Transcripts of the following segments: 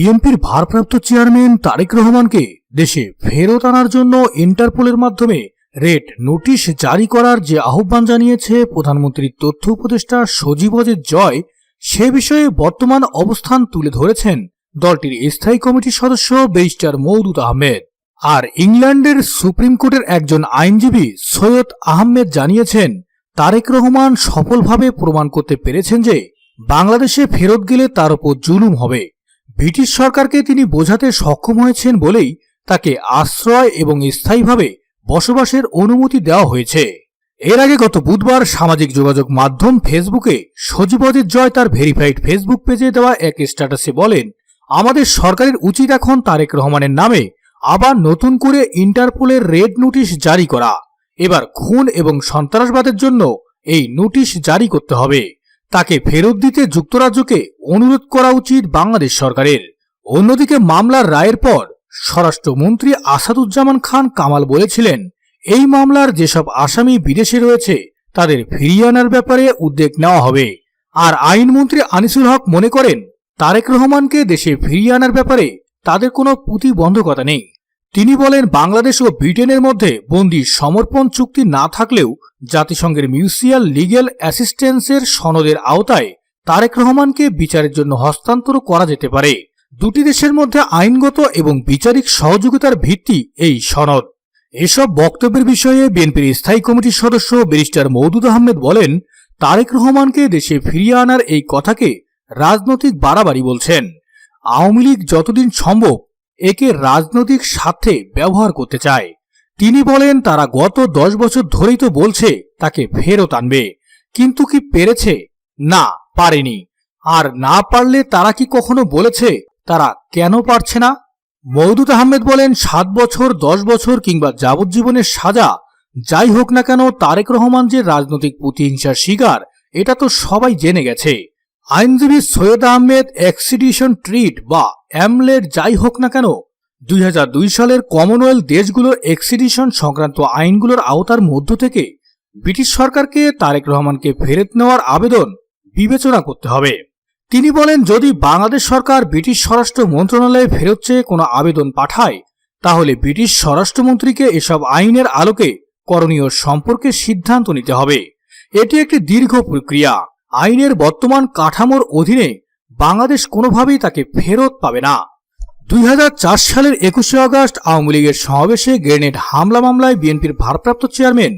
বিএনপির ভারপ্রাপ্ত চেয়ারম্যান তারেক রহমানকে দেশে ফেরত আনার জন্য ইন্টারপোলের মাধ্যমে রেড নোটিশ জারি করার যে আহ্বান জানিয়েছে প্রধানমন্ত্রীর তথ্য উপদেষ্টা সজীব অজিত জয়, সে বিষয়ে বর্তমান অবস্থান তুলে ধরেছেন দলটির স্থায়ী কমিটির সদস্য ব্যারিস্টার মৌদুদ আহমেদ। আর ইংল্যান্ডের সুপ্রিম কোর্টের একজন আইনজীবী সৈয়দ আহমেদ জানিয়েছেন, তারেক রহমান সফলভাবে প্রমাণ করতে পেরেছেন যে বাংলাদেশে ফেরত গেলে তার উপর জুলুম হবে। ব্রিটিশ সরকারকে তিনি বোঝাতে সক্ষম হয়েছেন বলেই তাকে আশ্রয় এবং স্থায়ীভাবে বসবাসের অনুমতি দেওয়া হয়েছে। এর আগে গত বুধবার সামাজিক যোগাযোগ মাধ্যম ফেসবুকে সজীবদের জয় তার ভেরিফাইড ফেসবুক পেজে দেওয়া এক স্ট্যাটাসে বলেন, আমাদের সরকারের উচিত এখন তারেক রহমানের নামে আবার নতুন করে ইন্টারপোলের রেড নোটিশ জারি করা। এবার খুন এবং সন্ত্রাসবাদের জন্য এই নোটিশ জারি করতে হবে। তাকে ফেরত দিতে যুক্তরাজ্যকে অনুরোধ করা উচিত বাংলাদেশ সরকারের। অন্যদিকে মামলার রায়ের পর স্বরাষ্ট্রমন্ত্রী আসাদুজ্জামান খান কামাল বলেছিলেন, এই মামলার যেসব আসামি বিদেশে রয়েছে, তাদের ফিরিয়ে আনার ব্যাপারে উদ্যোগ নেওয়া হবে। আর আইনমন্ত্রী আনিসুল হক মনে করেন, তারেক রহমানকে দেশে ফিরিয়ে আনার ব্যাপারে তাদের কোনো প্রতিবন্ধকতা নেই। তিনি বলেন, বাংলাদেশ ও ব্রিটেনের মধ্যে বন্দি সমর্পণ চুক্তি না থাকলেও জাতিসংঘের মিউসিয়াল লিগ্যাল অ্যাসিস্ট্যান্সের সনদের আওতায় তারেক রহমানকে বিচারের জন্য হস্তান্তর করা যেতে পারে। দুটি দেশের মধ্যে আইনগত এবং বিচারিক সহযোগিতার ভিত্তি এই সনদ। এসব বক্তব্যের বিষয়ে বিএনপির স্থায়ী কমিটির সদস্য ব্যারিস্টার মৌদুদ আহমেদ বলেন, তারেক রহমানকে দেশে ফিরিয়ে আনার এই কথাকে রাজনৈতিক বাড়াবাড়ি বলছেন। আওয়ামী লীগ যতদিন সম্ভব একে রাজনৈতিক স্বার্থে ব্যবহার করতে চায়। তিনি বলেন, তারা গত দশ বছর ধরেই তো বলছে, তাকে ফেরত আনবে। কিন্তু কি পেরেছে? না, পারেনি। আর না পারলে তারা কি কখনো বলেছে, তারা কেন পারছে না? মৌদুদ আহমেদ বলেন, সাত বছর, দশ বছর কিংবা যাবজ্জীবনের সাজা, যাই হোক না কেন, তারেক রহমান যে রাজনৈতিক প্রতিহিংসার শিকার, এটা তো সবাই জেনে গেছে। আইনজীবী সৈয়দ আহমেদ এক্সিডিশন ট্রিট বা অ্যামলেট যাই হোক না কেন, দুই হাজার দুই সালের কমনওয়েলথ দেশগুলোর এক্সিডিশন সংক্রান্ত আইনগুলোর আওতার মধ্য থেকে ব্রিটিশ সরকারকে তারেক রহমানকে ফেরত নেওয়ার আবেদন বিবেচনা করতে হবে। তিনি বলেন, যদি বাংলাদেশ সরকার ব্রিটিশ স্বরাষ্ট্র মন্ত্রণালয়ে ফেরত চেয়ে কোনো আবেদন পাঠায়, তাহলে ব্রিটিশ স্বরাষ্ট্রমন্ত্রীকে এসব আইনের আলোকে করণীয় সম্পর্কে সিদ্ধান্ত নিতে হবে। এটি একটি দীর্ঘ প্রক্রিয়া। আইনের বর্তমান কাঠামোর অধীনে বাংলাদেশ কোনোভাবেই তাকে ফেরত পাবে না। দুই হাজার চার সালের একুশে আগস্ট আওয়ামী লীগের সমাবেশে গ্রেনেড হামলা মামলায় বিএনপির ভারপ্রাপ্ত চেয়ারম্যান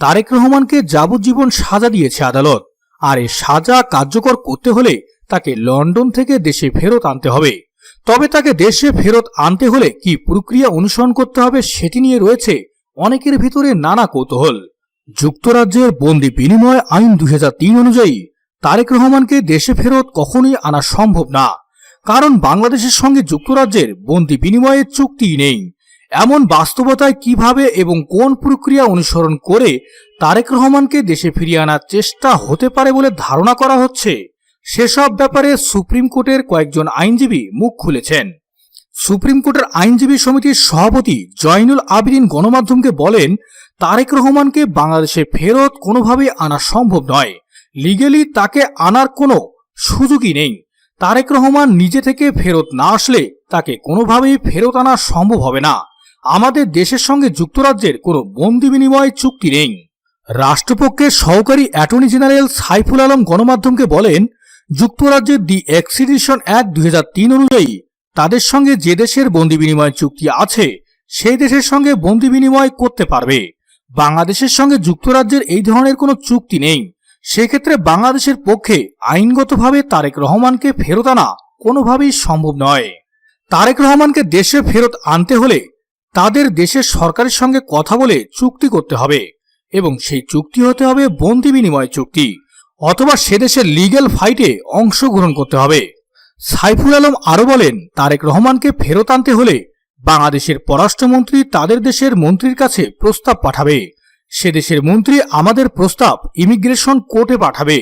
তারেক রহমানকে যাবজ্জীবন সাজা দিয়েছে আদালত। আর এই সাজা কার্যকর করতে হলে তাকে লন্ডন থেকে দেশে ফেরত আনতে হবে। তবে তাকে দেশে ফেরত আনতে হলে কি প্রক্রিয়া অনুসরণ করতে হবে সেটি নিয়ে রয়েছে অনেকের ভিতরে নানা কৌতূহল। যুক্তরাজ্যের বন্দি বিনিময় আইন দুই হাজার তিন অনুযায়ী তারেক রহমানকে দেশে ফেরত কখনোই আনা সম্ভব না। কারণ বাংলাদেশের সঙ্গে যুক্তরাজ্যের বন্দি বিনিময়ের চুক্তি নেই। এমন বাস্তবতায় কীভাবে এবং কোন প্রক্রিয়া অনুসরণ করে তারেক রহমানকে দেশে ফিরিয়ে আনার চেষ্টা হতে পারে বলে ধারণা করা হচ্ছে, সেসব ব্যাপারে সুপ্রিম কোর্টের কয়েকজন আইনজীবী মুখ খুলেছেন। সুপ্রিম কোর্টের আইনজীবী সমিতির সভাপতি জয়নুল আবিদিন গণমাধ্যমকে বলেন, তারেক রহমানকে বাংলাদেশে ফেরত কোনোভাবেই আনা সম্ভব নয়। লিগেলি তাকে আনার কোনো সুযোগই নেই। তারেক রহমান নিজে থেকে ফেরত না আসলে তাকে কোনোভাবেই ফেরত আনা সম্ভব হবে না। আমাদের দেশের সঙ্গে যুক্তরাজ্যের কোনো বন্দি বিনিময় চুক্তি নেই। রাষ্ট্রপক্ষের সহকারী অ্যাটর্নি জেনারেল সাইফুল আলম গণমাধ্যমকে বলেন, যুক্তরাজ্যের দি এক্সিডিশন অ্যাক্ট দুই হাজার তিন অনুযায়ী তাদের সঙ্গে যে দেশের বন্দি বিনিময় চুক্তি আছে, সেই দেশের সঙ্গে বন্দি বিনিময় করতে পারবে। বাংলাদেশের সঙ্গে যুক্তরাজ্যের এই ধরনের কোনো চুক্তি নেই। সেক্ষেত্রে বাংলাদেশের পক্ষে আইনগতভাবে তারেক রহমানকে ফেরত আনা কোনোভাবেই সম্ভব নয়। তারেক রহমানকে দেশে ফেরত আনতে হলে তাদের দেশের সরকারের সঙ্গে কথা বলে চুক্তি করতে হবে এবং সেই চুক্তি হতে হবে বন্দি বিনিময় চুক্তি অথবা সে দেশের লিগ্যাল ফাইটে অংশগ্রহণ করতে হবে। সাইফুল আলম আরও বলেন, তারেক রহমানকে ফেরত আনতে হলে বাংলাদেশের পররাষ্ট্রমন্ত্রী তাদের দেশের মন্ত্রীর কাছে প্রস্তাব পাঠাবে। সে দেশের মন্ত্রী আমাদের প্রস্তাব ইমিগ্রেশন কোর্টে পাঠাবে।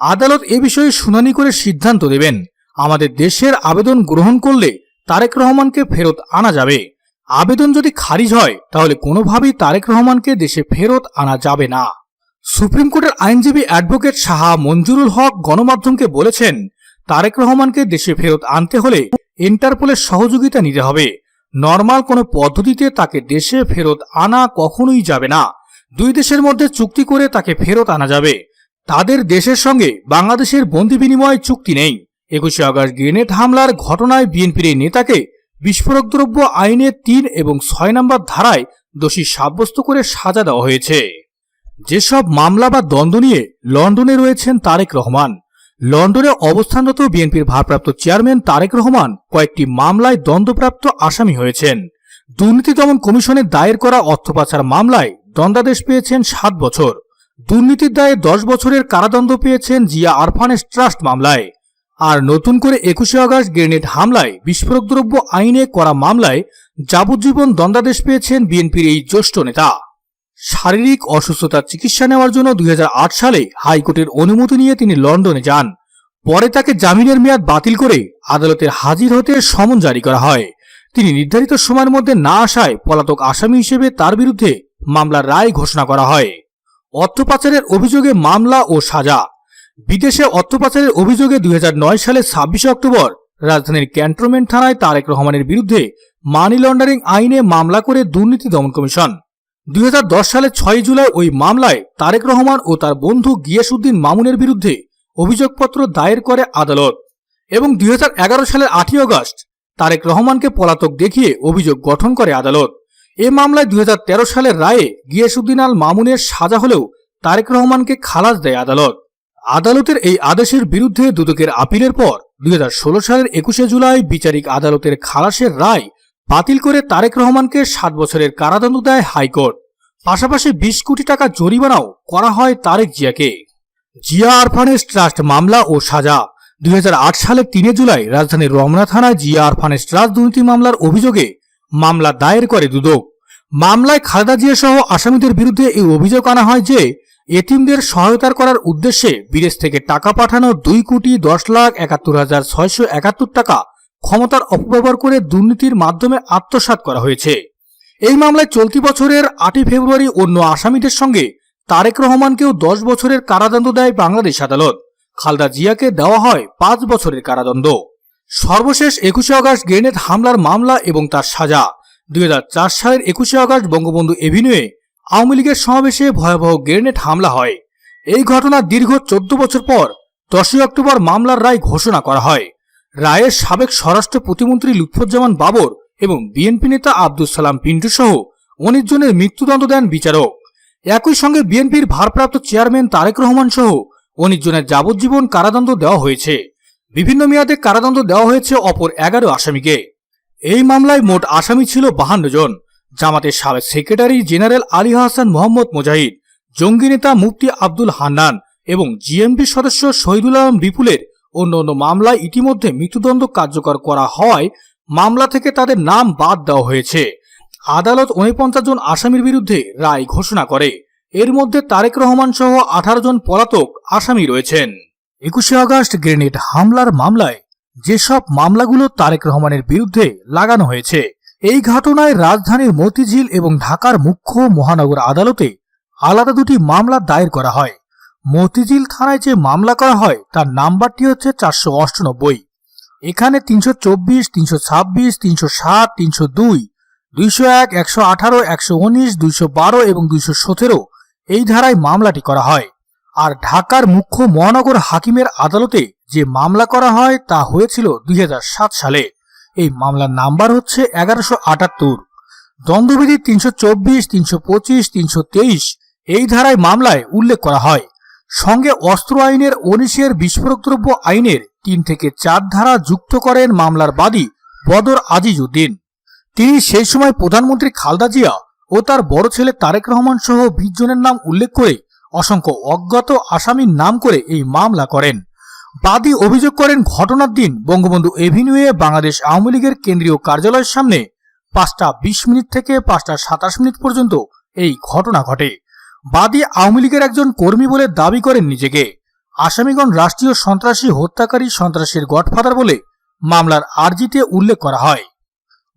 আদালত এ বিষয়ে শুনানি করে সিদ্ধান্ত দেবেন আমাদের দেশের আবেদন গ্রহণ করলে তারেক রহমানকে ফেরত আনা যাবে। আবেদন যদি খারিজ হয়, তাহলে কোনোভাবেই তারেক রহমানকে দেশে ফেরত আনা যাবে না। সুপ্রিম কোর্টের আইনজীবী অ্যাডভোকেট শাহ মঞ্জুরুল হক গণমাধ্যমকে বলেছেন তারেক রহমানকে দেশে ফেরত আনতে হলে ইন্টারপোলের সহযোগিতা নিতে হবে। নর্মাল কোনো পদ্ধতিতে তাকে দেশে ফেরত আনা কখনোই যাবে না। দুই দেশের মধ্যে চুক্তি করে তাকে ফেরত আনা যাবে। তাদের দেশের সঙ্গে বাংলাদেশের বন্দি বিনিময় চুক্তি নেই। একুশে আগস্ট গ্রেনেড হামলার ঘটনায় বিএনপির নেতাকে বিস্ফোরক দ্রব্য আইনের তিন এবং ছয় নম্বর ধারায় দোষী সাব্যস্ত করে সাজা দেওয়া হয়েছে। যেসব মামলা বা দ্বন্দ্ব নিয়ে লন্ডনে রয়েছেন তারেক রহমান লন্ডনে অবস্থানরত বিএনপির ভারপ্রাপ্ত চেয়ারম্যান তারেক রহমান কয়েকটি মামলায় দ্বন্দ্বপ্রাপ্ত আসামি হয়েছেন। দুর্নীতি দমন কমিশনের দায়ের করা অর্থ পাচার মামলায় দণ্ডাদেশ পেয়েছেন সাত বছর। দুর্নীতির দায়ে দশ বছরের কারাদণ্ড পেয়েছেন জিয়া আরফানেস ট্রাস্ট মামলায়। আর নতুন করে একুশে আগস্ট গ্রেনেড হামলায় বিস্ফোরক দ্রব্য আইনে করা মামলায় যাবজ্জীবন দণ্ডাদেশ পেয়েছেন বিএনপির এই জ্যেষ্ঠ নেতা। শারীরিক অসুস্থতার চিকিৎসা নেওয়ার জন্য দুই হাজার আট সালে হাইকোর্টের অনুমতি নিয়ে তিনি লন্ডনে যান। পরে তাকে জামিনের মেয়াদ বাতিল করে আদালতের হাজির হতে সমন জারি করা হয়। তিনি নির্ধারিত সময়ের মধ্যে না আসায় পলাতক আসামি হিসেবে তার বিরুদ্ধে মামলার রায় ঘোষণা করা হয়। অর্থ পাচারের অভিযোগে মামলা ও সাজা। বিদেশে অর্থ পাচারের অভিযোগে দুই সালের ছাব্বিশে অক্টোবর রাজধানীর ক্যান্টনমেন্ট থানায় তারেক রহমানের বিরুদ্ধে মানি লন্ডারিং আইনে মামলা করে দুর্নীতি দমন কমিশন। দুই সালে ছয় জুলাই ওই মামলায় তারেক রহমান ও তার বন্ধু গিয়াসুদ্দিন মামুনের বিরুদ্ধে অভিযোগপত্র দায়ের করে আদালত এবং দুই সালের আটই আগস্ট তারেক রহমানকে পলাতক দেখিয়ে অভিযোগ গঠন করে আদালত। এ মামলায় দুই হাজার তেরো সালের রায়ে গিয়াসুদ্দিন আল মামুনের সাজা হলেও তারেক রহমানকে খালাস দেয় আদালত। আদালতের এই আদেশের বিরুদ্ধে দুদকের আপিলের পর দুই হাজার ষোলো সালের একুশে জুলাই বিচারিক আদালতের খালাসের রায় বাতিল করে তারেক রহমানকে সাত বছরের কারাদণ্ড দেয় হাইকোর্ট। পাশাপাশি বিশ কোটি টাকা জরিমানাও করা হয় তারেক জিয়াকে। জিয়া আরফানেস ট্রাস্ট মামলা ও সাজা। দুই সালের তিনে জুলাই রাজধানীর রমনা থানায় জিয়া আরফানেস ট্রাস্ট দুর্নীতি মামলার অভিযোগে মামলা দায়ের করে দুদক। মামলায় খালেদা জিয়া সহ আসামিদের বিরুদ্ধে এই অভিযোগ আনা হয় যে, এতিমদের সহায়তার করার উদ্দেশ্যে বিদেশ থেকে টাকা পাঠানো দুই কোটি দশ লাখ একাত্তর হাজার ছয়শো একাত্তর টাকা ক্ষমতার অপব্যবহার করে দুর্নীতির মাধ্যমে আত্মসাৎ করা হয়েছে। এই মামলায় চলতি বছরের আটই ফেব্রুয়ারি অন্য আসামিদের সঙ্গে তারেক রহমানকেও দশ বছরের কারাদণ্ড দেয় বাংলাদেশ আদালত। খালদা জিয়াকে দেওয়া হয় পাঁচ বছরের কারাদণ্ড। সর্বশেষ একুশে আগস্ট গ্রেনেড হামলার মামলা এবং তার সাজা। দুই হাজার চার সালের একুশে আগস্ট বঙ্গবন্ধু এভিনিউয়ে আওয়ামী লীগের সমাবেশে ভয়াবহ গ্রেনেড হামলা হয়। এই ঘটনার দীর্ঘ চোদ্দ বছর পর দশই অক্টোবর মামলার রায় ঘোষণা করা হয়। রায়ের সাবেক স্বরাষ্ট্র প্রতিমন্ত্রী লুৎফুজ্জামান বাবর এবং বিএনপি নেতা আব্দুল সালাম পিন্টু সহ উনিশ জনের মৃত্যুদণ্ড দেন বিচারক। একই সঙ্গে বিএনপির ভারপ্রাপ্ত চেয়ারম্যান তারেক রহমান সহ উনিশ জনের যাবজ্জীবন কারাদণ্ড দেওয়া হয়েছে। বিভিন্ন মেয়াদে কারাদণ্ড দেওয়া হয়েছে অপর এগারো আসামিকে। এই মামলায় মোট আসামি ছিল বাহান্ন জন। জামাতের সাবেক সেক্রেটারি জেনারেল আলী হাসান মোহাম্মদ মুজাহিদ, জঙ্গি নেতা মুফতি আব্দুল হান্নান এবং জিএমপি সদস্য শহীদুল আলম বিপুলের অন্য অন্য মামলায় ইতিমধ্যে মৃত্যুদণ্ড কার্যকর করা হওয়ায় মামলা থেকে তাদের নাম বাদ দেওয়া হয়েছে। আদালত উনপঞ্চাশ জন আসামির বিরুদ্ধে রায় ঘোষণা করে। এর মধ্যে তারেক রহমান সহ আঠারো জন পলাতক আসামি রয়েছেন। একুশে আগস্ট গ্রেনেড হামলার মামলায় যেসব মামলাগুলো তারেক রহমানের বিরুদ্ধে লাগানো হয়েছে, এই ঘটনায় রাজধানীর মতিঝিল এবং ঢাকার মুখ্য মহানগর আদালতে আলাদা দুটি মামলা দায়ের করা হয়। মতিঝিল থানায় যে মামলা করা হয়, তার নাম্বারটি হচ্ছে চারশো অষ্টানব্বই। এখানে তিনশো চব্বিশ, তিনশো ছাব্বিশ, তিনশো সাত, তিনশো দুই, দুইশো এক, একশো আঠারো, একশো উনিশ, দুইশো বারো এবং দুইশো সতেরো এই ধারায় মামলাটি করা হয়। আর ঢাকার মুখ্য মহানগর হাকিমের আদালতে যে মামলা করা হয়, তা হয়েছিল দুই হাজার সাত সালে। এই মামলার নাম্বার হচ্ছে এগারোশো আটাত্তর। দ্বন্দ্ববিধি তিনশো চব্বিশ, তিনশো পঁচিশ, তিনশো তেইশ এই ধারায় মামলায় উল্লেখ করা হয়। সঙ্গে অস্ত্র আইনের উনিশের বিস্ফোরক দ্রব্য আইনের তিন থেকে চার ধারা যুক্ত করেন মামলার বাদী বদর আজিজ উদ্দিন তিনি সেই সময় প্রধানমন্ত্রী খালদা জিয়া ও তার বড় ছেলে তারেক রহমান সহ বিশ জনের নাম উল্লেখ করে অসংখ্য অজ্ঞাত আসামির নাম করে এই মামলা করেন। বাদী অভিযোগ করেন ঘটনার দিন বঙ্গবন্ধু এভিনিউয়ে বাংলাদেশ আওয়ামী লীগের কেন্দ্রীয় কার্যালয়ের সামনে পাঁচটা বিশ মিনিট থেকে পাঁচটা সাতাশ মিনিট পর্যন্ত এই ঘটনা ঘটে। বাদী আওয়ামী লীগের একজন কর্মী বলে দাবি করেন নিজেকে। আসামিগণ রাষ্ট্রীয় সন্ত্রাসী, হত্যাকারী, সন্ত্রাসীর গডফাদার বলে মামলার আর্জিতে উল্লেখ করা হয়।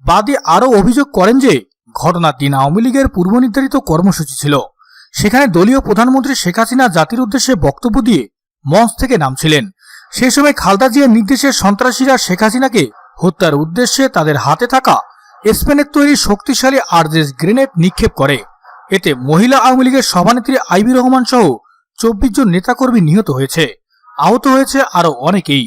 বাদী আরও অভিযোগ করেন যে, ঘটনার দিন আওয়ামী লীগের পূর্ব নির্ধারিত কর্মসূচি ছিল। সেখানে দলীয় প্রধানমন্ত্রী শেখ হাসিনা জাতির উদ্দেশ্যে বক্তব্য দিয়ে মঞ্চ থেকে নামছিলেন। সে সময় খালদা জিয়ার নির্দেশে সন্ত্রাসীরা শেখ হাসিনাকে হত্যার উদ্দেশ্যে তাদের হাতে থাকা স্পেনের তৈরি শক্তিশালী আর্জেস গ্রেনেড নিক্ষেপ করে। এতে মহিলা আওয়ামী লীগের সভানেত্রী আইবি রহমান সহ চব্বিশ জন নেতাকর্মী নিহত হয়েছে। আহত হয়েছে আরও অনেকেই।